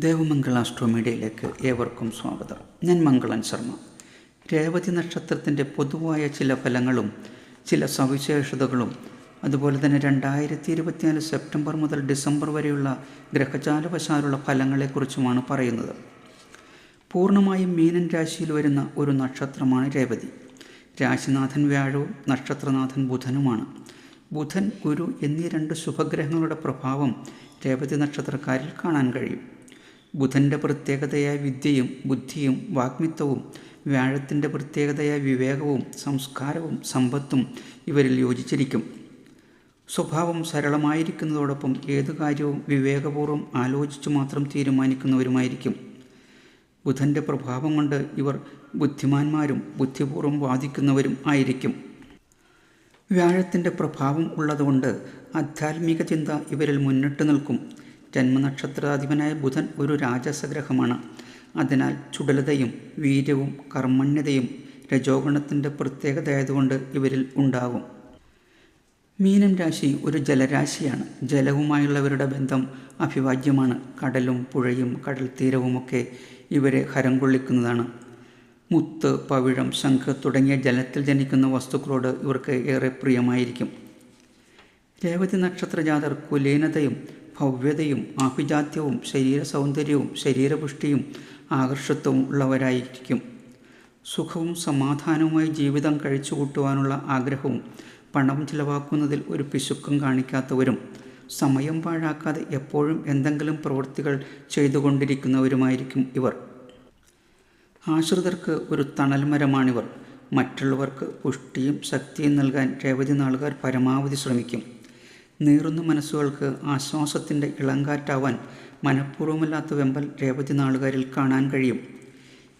ദേവമംഗള ആസ്ട്രോമീഡിയയിലേക്ക് ഏവർക്കും സ്വാഗതം. ഞാൻ മംഗളൻ ശർമ്മ. രേവതി നക്ഷത്രത്തിന്റെ പൊതുവായ ചില ഫലങ്ങളും ചില സവിശേഷതകളും അതുപോലെ തന്നെ രണ്ടായിരത്തി ഇരുപത്തിനാല് സെപ്റ്റംബർ മുതൽ ഡിസംബർ വരെയുള്ള ഗ്രഹജാലവശാലുള്ള ഫലങ്ങളെക്കുറിച്ചുമാണ് പറയുന്നത്. പൂർണമായും മീനൻ രാശിയിൽ വരുന്ന ഒരു നക്ഷത്രമാണ് രേവതി. രാശിനാഥൻ വ്യാഴവും നക്ഷത്രനാഥൻ ബുധനുമാണ്. ബുധൻ ഗുരു എന്നീ രണ്ട് ശുഭഗ്രഹങ്ങളുടെ പ്രഭാവം രേവതി നക്ഷത്രക്കാരിൽ കാണാൻ കഴിയും. ബുധന്റെ പ്രത്യേകതയായ വിദ്യയും ബുദ്ധിയും വാഗ്മിത്വവും വ്യാഴത്തിന്റെ പ്രത്യേകതയായ വിവേകവും സംസ്കാരവും സമ്പത്തും ഇവരിൽ യോജിച്ചിരിക്കും. സ്വഭാവം സരളമായിരിക്കുന്നതോടൊപ്പം ഏതു കാര്യവും വിവേകപൂർവം ആലോചിച്ചു മാത്രം തീരുമാനിക്കുന്നവരുമായിരിക്കും. ബുധന്റെ പ്രഭാവം കൊണ്ട് ഇവർ ബുദ്ധിമാന്മാരും ബുദ്ധിപൂർവം വാദിക്കുന്നവരും ആയിരിക്കും. വ്യാഴത്തിന്റെ പ്രഭാവം ഉള്ളതുകൊണ്ട് ആധ്യാത്മിക ചിന്ത ഇവരിൽ മുന്നിട്ട് നിൽക്കും. ജന്മനക്ഷത്രാധിപനായ ബുധൻ ഒരു രാജസഗ്രഹമാണ്. അതിനാൽ ചുടലതയും വീര്യവും കർമ്മണ്യതയും രജോഗുണത്തിന്റെ പ്രത്യേകതയായതുകൊണ്ട് ഇവരിൽ ഉണ്ടാകും. മീനം രാശി ഒരു ജലരാശിയാണ്. ജലവുമായുള്ളവരുടെ ബന്ധം അഭിവാജ്യമാണ്. കടലും പുഴയും കടൽ തീരവുമൊക്കെ ഇവരെ ഹരം കൊള്ളിക്കുന്നതാണ്. മുത്ത് പവിഴം ശംഖ് തുടങ്ങിയ ജലത്തിൽ ജനിക്കുന്ന വസ്തുക്കളോട് ഇവർക്ക് ഏറെ പ്രിയമായിരിക്കും. രേവതി നക്ഷത്ര ജാതർ കുലീനതയും ഭവ്യതയും ആഭിജാത്യവും ശരീര സൗന്ദര്യവും ശരീരപുഷ്ടിയും ആകർഷത്വവും ഉള്ളവരായിരിക്കും. സുഖവും സമാധാനവുമായി ജീവിതം കഴിച്ചു കൂട്ടുവാനുള്ള ആഗ്രഹവും പണം ചിലവാക്കുന്നതിൽ ഒരു പിശുക്കം കാണിക്കാത്തവരും സമയം പാഴാക്കാതെ എപ്പോഴും എന്തെങ്കിലും പ്രവൃത്തികൾ ചെയ്തുകൊണ്ടിരിക്കുന്നവരുമായിരിക്കും ഇവർ. ആശ്രിതർക്ക് ഒരു തണൽമരമാണിവർ. മറ്റുള്ളവർക്ക് പുഷ്ടിയും ശക്തിയും നൽകാൻ രേവതി നാളുകാർ പരമാവധി ശ്രമിക്കും. നീറുന്ന മനസ്സുകൾക്ക് ആശ്വാസത്തിന്റെ ഇളങ്കാറ്റാവാൻ മനഃപൂർവമല്ലാത്ത വെമ്പൽ രേവതി നാളുകാരിൽ കാണാൻ കഴിയും.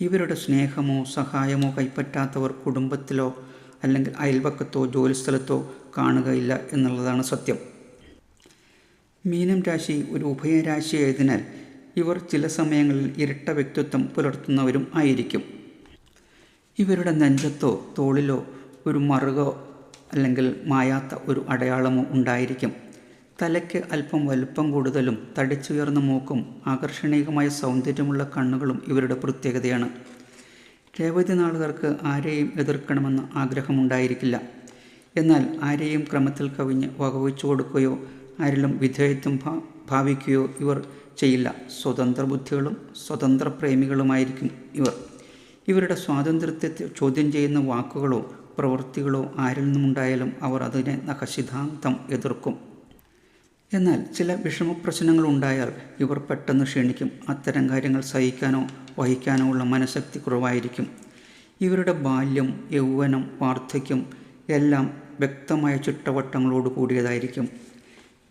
ഇവരുടെ സ്നേഹമോ സഹായമോ കൈപ്പറ്റാത്തവർ കുടുംബത്തിലോ അല്ലെങ്കിൽ അയൽവക്കത്തോ ജോലിസ്ഥലത്തോ കാണുകയില്ല എന്നുള്ളതാണ് സത്യം. മീനം രാശി ഒരു ഉഭയരാശിയായതിനാൽ ഇവർ ചില സമയങ്ങളിൽ ഇരട്ട വ്യക്തിത്വം പുലർത്തുന്നവരും ആയിരിക്കും. ഇവരുടെ നെഞ്ചത്തോ തോളിലോ ഒരു മറുകോ അല്ലെങ്കിൽ മായാത്ത ഒരു അടയാളമോ ഉണ്ടായിരിക്കും. തലയ്ക്ക് അല്പം വലുപ്പം കൂടുതലും തടിച്ചുയർന്ന മൂക്കും ആകർഷണീയമായ സൗന്ദര്യമുള്ള കണ്ണുകളും ഇവരുടെ പ്രത്യേകതയാണ്. രേവതി നാളുകാർക്ക് ആരെയും എതിർക്കണമെന്ന ആഗ്രഹമുണ്ടായിരിക്കില്ല. എന്നാൽ ആരെയും ക്രമത്തിൽ കവിഞ്ഞ് വകവെച്ചു കൊടുക്കുകയോ ആരിലും വിധേയത്വം ഭാവിക്കുകയോ ഇവർ ചെയ്യില്ല. സ്വതന്ത്ര ബുദ്ധികളും സ്വതന്ത്ര പ്രേമികളുമായിരിക്കും ഇവർ. ഇവരുടെ സ്വാതന്ത്ര്യത്തെ ചോദ്യം ചെയ്യുന്ന വാക്കുകളോ പ്രവൃത്തികളോ ആരിൽ നിന്നുമുണ്ടായാലും അവർ അതിനെ നഖശിതാന്തം എതിർക്കും. എന്നാൽ ചില വിഷമപ്രശ്നങ്ങൾ ഉണ്ടായാൽ ഇവർ പെട്ടെന്ന് ക്ഷീണിക്കും. അത്തരം കാര്യങ്ങൾ സഹിക്കാനോ വഹിക്കാനോ ഉള്ള മനഃശക്തി കുറവായിരിക്കും. ഇവരുടെ ബാല്യം യൗവനം വാർദ്ധക്യം എല്ലാം വ്യക്തമായ ചിട്ടവട്ടങ്ങളോട് കൂടിയതായിരിക്കും.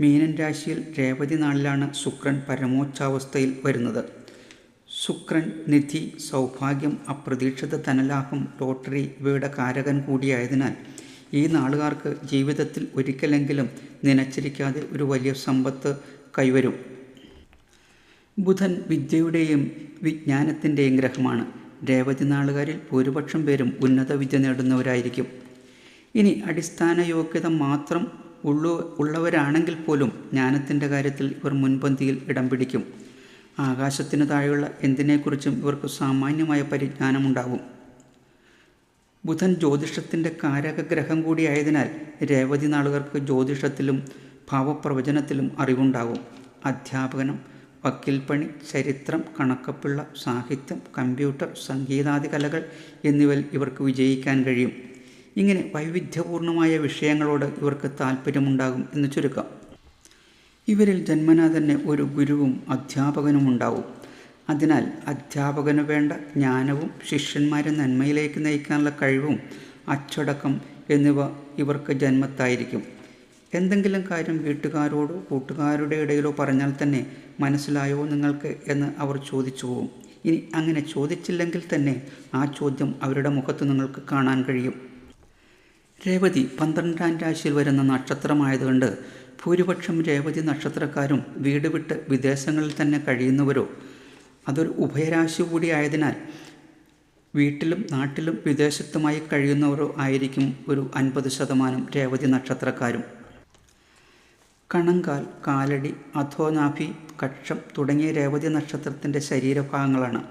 മീനൻ രാശിയിൽ രേവതി നാളിലാണ് ശുക്രൻ പരമോച്ചാവസ്ഥയിൽ വരുന്നത്. ശുക്രൻ നിധി സൗഭാഗ്യം അപ്രതീക്ഷിത ധനലാഭം ലോട്ടറി ഇവയുടെ കാരകൻ കൂടിയായതിനാൽ ഈ നാളുകാർക്ക് ജീവിതത്തിൽ ഒരിക്കലെങ്കിലും നനച്ചിരിക്കാതെ ഒരു വലിയ സമ്പത്ത് കൈവരും. ബുധൻ വിദ്യയുടെയും വിജ്ഞാനത്തിന്റെയും ഗ്രഹമാണ്. രേവതി നാളുകാരിൽ ഭൂരിപക്ഷം പേരും ഉന്നത വിദ്യ നേടുന്നവരായിരിക്കും. ഇനി അടിസ്ഥാന യോഗ്യത മാത്രം ഉള്ളു ഉള്ളവരാണെങ്കിൽ പോലും ജ്ഞാനത്തിന്റെ കാര്യത്തിൽ ഇവർ മുൻപന്തിയിൽ ഇടം പിടിക്കും. ആകാശത്തിന് താഴെയുള്ള എന്തിനെക്കുറിച്ചും ഇവർക്ക് സാമാന്യമായ പരിജ്ഞാനമുണ്ടാകും ബുധൻ ജ്യോതിഷത്തിന്റെ കാരകഗ്രഹം കൂടിയായതിനാൽ രേവതി നാളുകർക്ക് ജ്യോതിഷത്തിലും ഭാവപ്രവചനത്തിലും അറിവുണ്ടാകും അധ്യാപകനം വക്കീൽപ്പണി ചരിത്രം കണക്കപ്പിള്ള സാഹിത്യം കമ്പ്യൂട്ടർ സംഗീതാദി കലകൾ എന്നിവയിൽ ഇവർക്ക് വിജയിക്കാൻ കഴിയും. ഇങ്ങനെ വൈവിധ്യപൂർണമായ വിഷയങ്ങളോട് ഇവർക്ക് താല്പര്യമുണ്ടാകും എന്ന് ചുരുക്കം. ഇവരിൽ ജന്മനാ തന്നെ ഒരു ഗുരുവും അധ്യാപകനും ഉണ്ടാവും അതിനാൽ അധ്യാപകന് വേണ്ട ജ്ഞാനവും ശിഷ്യന്മാരെ നന്മയിലേക്ക് നയിക്കാനുള്ള കഴിവും അച്ചടക്കം എന്നിവ ഇവർക്ക് ജന്മത്തായിരിക്കും. എന്തെങ്കിലും കാര്യം വീട്ടുകാരോടോ കൂട്ടുകാരുടെ ഇടയിലോ പറഞ്ഞാൽ തന്നെ മനസ്സിലായോ നിങ്ങൾക്ക് എന്ന് അവർ ചോദിച്ചു പോകും ഇനി അങ്ങനെ ചോദിച്ചില്ലെങ്കിൽ തന്നെ ആ ചോദ്യം അവരുടെ മുഖത്ത് നിങ്ങൾക്ക് കാണാൻ കഴിയും. രേവതി പന്ത്രണ്ടാം രാശിയിൽ വരുന്ന നക്ഷത്രമായതുകൊണ്ട് ഭൂരിപക്ഷം രേവതി നക്ഷത്രക്കാരും വീട് വിട്ട് വിദേശങ്ങളിൽ തന്നെ കഴിയുന്നവരോ അതൊരു ഉഭയരാശി കൂടി ആയതിനാൽ വീട്ടിലും നാട്ടിലും വിദേശത്തുമായി കഴിയുന്നവരോ ആയിരിക്കും ഒരു അൻപത് ശതമാനം രേവതി നക്ഷത്രക്കാരും. കണങ്കാൽ കാലടി അധോനാഭി കക്ഷം തുടങ്ങിയ രേവതി നക്ഷത്രത്തിന്റെ ശരീരഭാഗങ്ങളാണ്.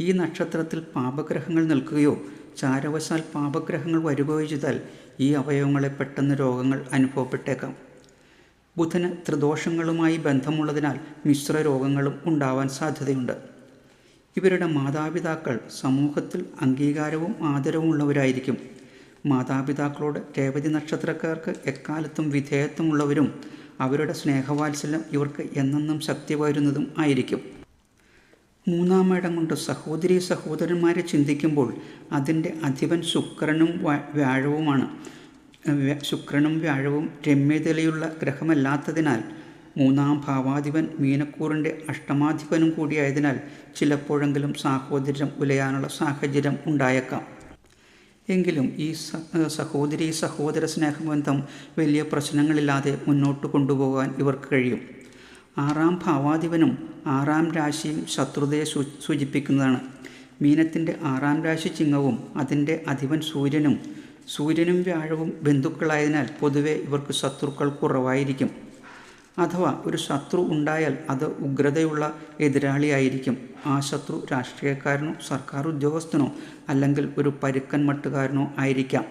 ഈ നക്ഷത്രത്തിൽ പാപഗ്രഹങ്ങൾ നിൽക്കുകയോ ചാരവശാൽ പാപഗ്രഹങ്ങൾ വരികയോ ചെയ്താൽ ഈ അവയവങ്ങളെ പെട്ടെന്ന് രോഗങ്ങൾ അനുഭവപ്പെട്ടേക്കാം. ബുധന് ത്രിദോഷങ്ങളുമായി ബന്ധമുള്ളതിനാൽ മിശ്ര രോഗങ്ങളും ഉണ്ടാവാൻ സാധ്യതയുണ്ട്. ഇവരുടെ മാതാപിതാക്കൾ സമൂഹത്തിൽ അംഗീകാരവും ആദരവും ഉള്ളവരായിരിക്കും. മാതാപിതാക്കളോട് രേവതി നക്ഷത്രക്കാർക്ക് എക്കാലത്തും വിധേയത്വമുള്ളവരും അവരുടെ സ്നേഹവാത്സല്യം ഇവർക്ക് എന്നെന്നും ശക്തി പകരുന്നതും ആയിരിക്കും. മൂന്നാം ഇടം കൊണ്ട് സഹോദരി സഹോദരന്മാരെ ചിന്തിക്കുമ്പോൾ അതിന്റെ അധിപൻ ശുക്രനും വ്യാഴവുമാണ്. ശുക്രനും വ്യാഴവും രമ്യതയിലുള്ള ഗ്രഹമല്ലാത്തതിനാൽ മൂന്നാം ഭാവാധിപൻ മീനക്കൂറിന്റെ അഷ്ടമാധിപനും കൂടിയായതിനാൽ ചിലപ്പോഴെങ്കിലും സാഹോദര്യം ഉലയാനുള്ള സാഹചര്യം ഉണ്ടായേക്കാം. എങ്കിലും ഈ സഹോദരി സഹോദര സ്നേഹബന്ധം വലിയ പ്രശ്നങ്ങളില്ലാതെ മുന്നോട്ട് കൊണ്ടുപോകാൻ ഇവർക്ക് കഴിയും. ആറാം ഭാവാധിപനും ആറാം രാശിയും ശത്രുതയെ സൂചിപ്പിക്കുന്നതാണ്. മീനത്തിന്റെ ആറാം രാശി ചിങ്ങവും അതിന്റെ അധിപൻ സൂര്യനും സൂര്യനും വ്യാഴവും ബന്ധുക്കളായതിനാൽ പൊതുവെ ഇവർക്ക് ശത്രുക്കൾ കുറവായിരിക്കും. അഥവാ ഒരു ശത്രു ഉണ്ടായാൽ അത് ഉഗ്രതയുള്ള എതിരാളിയായിരിക്കും. ആ ശത്രു രാഷ്ട്രീയക്കാരനോ സർക്കാർ ഉദ്യോഗസ്ഥനോ അല്ലെങ്കിൽ ഒരു പരുക്കൻ മട്ടുകാരനോ ആയിരിക്കാം.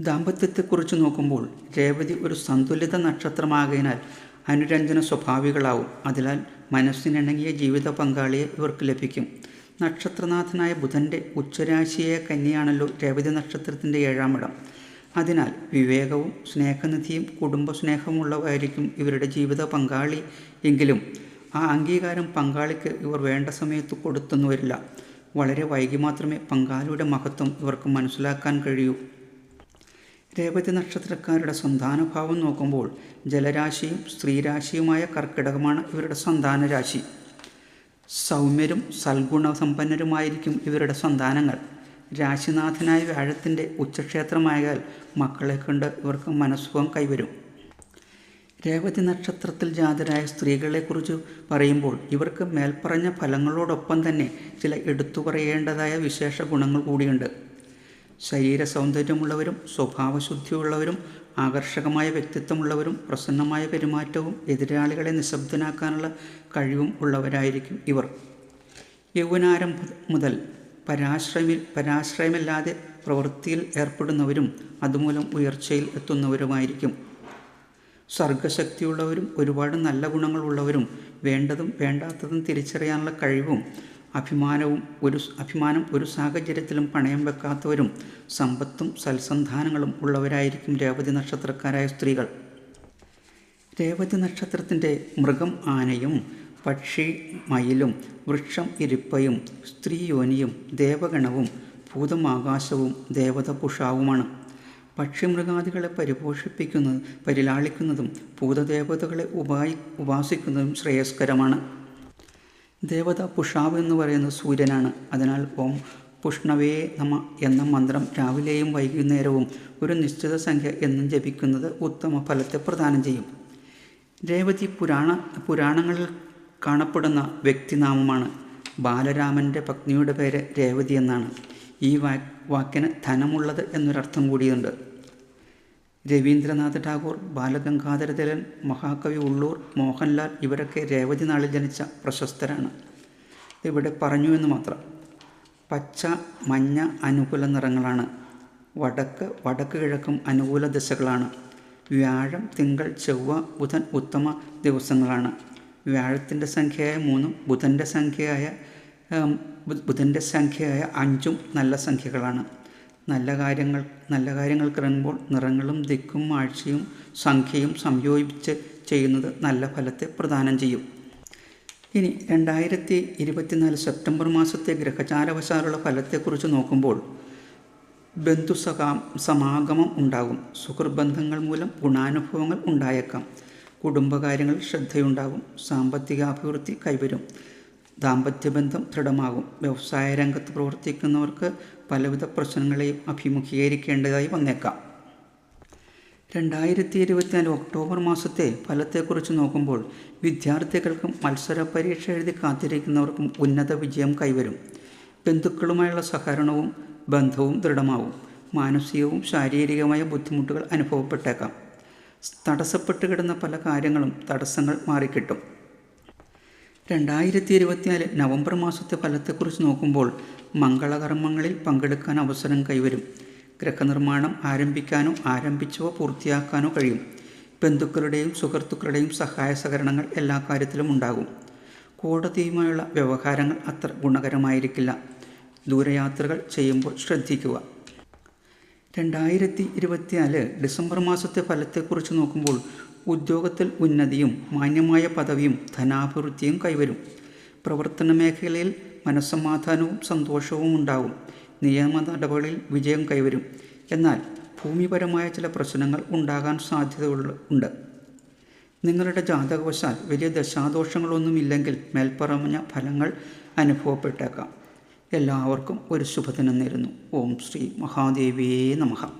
ദാമ്പത്യത്തെക്കുറിച്ച് നോക്കുമ്പോൾ രേവതി ഒരു സന്തുലിത നക്ഷത്രമാകതിനാൽ അനുരഞ്ജന സ്വഭാവികളാവും. അതിനാൽ മനസ്സിനിണങ്ങിയ ജീവിത പങ്കാളിയെ ഇവർക്ക് ലഭിക്കും. നക്ഷത്രനാഥനായ ബുധന്റെ ഉച്ചരാശിയായ കന്യയാണല്ലോ രവിതി നക്ഷത്രത്തിന്റെ ഏഴാം ഇടം. അതിനാൽ വിവേകവും സ്നേഹനിധിയും കുടുംബസ്നേഹമുള്ളവരായിരിക്കും ഇവരുടെ ജീവിത പങ്കാളി എങ്കിലും ആ അംഗീകാരം പങ്കാളിക്ക് ഇവർ വേണ്ട സമയത്ത് കൊടുത്തെന്നു വരില്ല വളരെ വൈകി മാത്രമേ പങ്കാളിയുടെ മഹത്വം ഇവർക്ക് മനസ്സിലാക്കാൻ കഴിയൂ. രേവതി നക്ഷത്രക്കാരുടെ സന്താനഭാവം നോക്കുമ്പോൾ ജലരാശിയും സ്ത്രീരാശിയുമായ കർക്കിടകമാണ് ഇവരുടെ സന്താന രാശി സൗമ്യരും സൽഗുണസമ്പന്നരുമായിരിക്കും ഇവരുടെ സന്താനങ്ങൾ. രാശിനാഥനായ വ്യാഴത്തിന്റെ ഉച്ചക്ഷേത്രമായാൽ മക്കളെ കണ്ട് ഇവർക്ക് മനസ്സുഖം കൈവരും. രേവതി നക്ഷത്രത്തിൽ ജാതരായ സ്ത്രീകളെക്കുറിച്ച് പറയുമ്പോൾ ഇവർക്ക് മേൽപ്പറഞ്ഞ ഫലങ്ങളോടൊപ്പം തന്നെ ചില എടുത്തു പറയേണ്ടതായ വിശേഷ ഗുണങ്ങൾ കൂടിയുണ്ട്. ശരീര സൗന്ദര്യമുള്ളവരും സ്വഭാവശുദ്ധിയുള്ളവരും ആകർഷകമായ വ്യക്തിത്വമുള്ളവരും പ്രസന്നമായ പെരുമാറ്റവും എതിരാളികളെ നിശബ്ദനാക്കാനുള്ള കഴിവും ഉള്ളവരായിരിക്കും ഇവർ. യൗവനാരംഭ മുതൽ പരാശ്രമിൽ പരാശ്രയമില്ലാതെ പ്രവൃത്തിയിൽ ഏർപ്പെടുന്നവരും അതുമൂലം ഉയർച്ചയിൽ എത്തുന്നവരുമായിരിക്കും. സർഗശക്തിയുള്ളവരും ഒരുപാട് നല്ല ഗുണങ്ങളുള്ളവരും വേണ്ടതും വേണ്ടാത്തതും തിരിച്ചറിയാനുള്ള കഴിവും അഭിമാനവും ഒരു അഭിമാനം ഒരു സാഹചര്യത്തിലും പണയം വെക്കാത്തവരും സമ്പത്തും സൽസന്ധാനങ്ങളും ഉള്ളവരായിരിക്കും രേവതി നക്ഷത്രക്കാരായ സ്ത്രീകൾ. രേവതി നക്ഷത്രത്തിന്റെ മൃഗം ആനയും പക്ഷി മയിലും വൃക്ഷം ഇരിപ്പയും സ്ത്രീ യോനിയും ദേവഗണവും ഭൂതമാകാശവും ദേവത പുഷാവുമാണ് പക്ഷിമൃഗാദികളെ പരിപോഷിപ്പിക്കുന്നത് പരിലാളിക്കുന്നതും ഭൂതദേവതകളെ ഉപായി ഉപാസിക്കുന്നതും ശ്രേയസ്കരമാണ്. ദേവത പുഷാവ് എന്ന് പറയുന്ന സൂര്യനാണ്. അതിനാൽ ഓം പുഷ്ണവേ നമ എന്ന മന്ത്രം രാവിലെയും വൈകുന്നേരവും ഒരു നിശ്ചിത സംഖ്യ എന്നും ജപിക്കുന്നത് ഉത്തമ ഫലത്തെ പ്രദാനം ചെയ്യും. രേവതി പുരാണ പുരാണങ്ങളിൽ കാണപ്പെടുന്ന വ്യക്തിനാമമാണ്. ബാലരാമന്റെ പത്നിയുടെ പേര് രേവതി എന്നാണ്. ഈ വാക്കിന് ധനമുള്ളത് എന്നൊരർത്ഥം കൂടിയുണ്ട്. രവീന്ദ്രനാഥ് ടാഗോർ ബാലഗംഗാധര തിലൻ മഹാകവി ഉള്ളൂർ മോഹൻലാൽ ഇവരൊക്കെ രേവതി നാളിൽ ജനിച്ച പ്രശസ്തരാണ്. ഇവിടെ പറഞ്ഞു എന്ന് മാത്രം. പച്ച മഞ്ഞ അനുകൂല നിറങ്ങളാണ്. വടക്ക് വടക്ക് കിഴക്കും അനുകൂല ദിശകളാണ്. വ്യാഴം തിങ്കൾ ചൊവ്വ ബുധൻ ഉത്തമ ദിവസങ്ങളാണ്. വ്യാഴത്തിന്റെ സംഖ്യയായ മൂന്നും ബുധന്റെ സംഖ്യയായ ബുധന്റെ സംഖ്യയായ അഞ്ചും നല്ല സംഖ്യകളാണ്. നല്ല കാര്യങ്ങൾ നല്ല കാര്യങ്ങൾ ഇറങ്ങുമ്പോൾ നിറങ്ങളും ദിക്കും ആഴ്ചയും സംഖ്യയും സംയോജിപ്പിച്ച് ചെയ്യുന്നത് നല്ല ഫലത്തെ പ്രദാനം ചെയ്യും. ഇനി രണ്ടായിരത്തി ഇരുപത്തിനാല് സെപ്റ്റംബർ മാസത്തെ ഗ്രഹചാരവശാലുള്ള ഫലത്തെക്കുറിച്ച് നോക്കുമ്പോൾ ബന്ധുസകാം സമാഗമം ഉണ്ടാകും. സുഹൃബന്ധങ്ങൾ മൂലം ഗുണാനുഭവങ്ങൾ ഉണ്ടായേക്കാം. കുടുംബകാര്യങ്ങളിൽ ശ്രദ്ധയുണ്ടാകും. സാമ്പത്തിക അഭിവൃദ്ധി കൈവരും. ദാമ്പത്യബന്ധം ദൃഢമാകും. വ്യവസായ രംഗത്ത് പ്രവർത്തിക്കുന്നവർക്ക് പലവിധ പ്രശ്നങ്ങളെയും അഭിമുഖീകരിക്കേണ്ടതായി വന്നേക്കാം. രണ്ടായിരത്തി ഇരുപത്തിനാല് ഒക്ടോബർ മാസത്തെ ഫലത്തെക്കുറിച്ച് നോക്കുമ്പോൾ വിദ്യാർത്ഥികൾക്കും മത്സര പരീക്ഷ എഴുതി കാത്തിരിക്കുന്നവർക്കും ഉന്നത വിജയം കൈവരും. ബന്ധുക്കളുമായുള്ള സഹകരണവും ബന്ധവും ദൃഢമാവും. മാനസികവും ശാരീരികവുമായ ബുദ്ധിമുട്ടുകൾ അനുഭവപ്പെട്ടേക്കാം. തടസ്സപ്പെട്ട് കിടന്ന പല കാര്യങ്ങളും തടസ്സങ്ങൾ മാറിക്കിട്ടും. രണ്ടായിരത്തി ഇരുപത്തിനാല് നവംബർ മാസത്തെ ഫലത്തെക്കുറിച്ച് നോക്കുമ്പോൾ മംഗളകർമ്മങ്ങളിൽ പങ്കെടുക്കാൻ അവസരം കൈവരും. ഗ്രഹനിർമ്മാണം ആരംഭിക്കാനോ ആരംഭിച്ചവ പൂർത്തിയാക്കാനോ കഴിയും. ബന്ധുക്കളുടെയും സുഹൃത്തുക്കളുടെയും സഹായ സഹകരണങ്ങൾ എല്ലാ കാര്യത്തിലും ഉണ്ടാകും. കോടതിയുമായുള്ള വ്യവഹാരങ്ങൾ അത്ര ഗുണകരമായിരിക്കില്ല. ദൂരയാത്രകൾ ചെയ്യുമ്പോൾ ശ്രദ്ധിക്കുക. രണ്ടായിരത്തി ഇരുപത്തിനാല് ഡിസംബർ മാസത്തെ ഫലത്തെക്കുറിച്ച് നോക്കുമ്പോൾ ഉദ്യോഗത്തിൽ ഉന്നതിയും മാന്യമായ പദവിയും ധനാഭിവൃദ്ധിയും കൈവരും. പ്രവർത്തന മേഖലയിൽ മനസ്സമാധാനവും സന്തോഷവും ഉണ്ടാകും നിയമ നടപടികളിൽ വിജയം കൈവരും. എന്നാൽ ഭൂമിപരമായ ചില പ്രശ്നങ്ങൾ ഉണ്ടാകാൻ സാധ്യതയുള്ള ഉണ്ട്. നിങ്ങളുടെ ജാതകവശാൽ വലിയ ദശാദോഷങ്ങളൊന്നുമില്ലെങ്കിൽ മേൽപ്പറഞ്ഞ ഫലങ്ങൾ അനുഭവപ്പെട്ടേക്കാം. എല്ലാവർക്കും ഒരു ശുഭദിനം നേരുന്നു. ഓം ശ്രീ മഹാദേവിയേ നമഃ.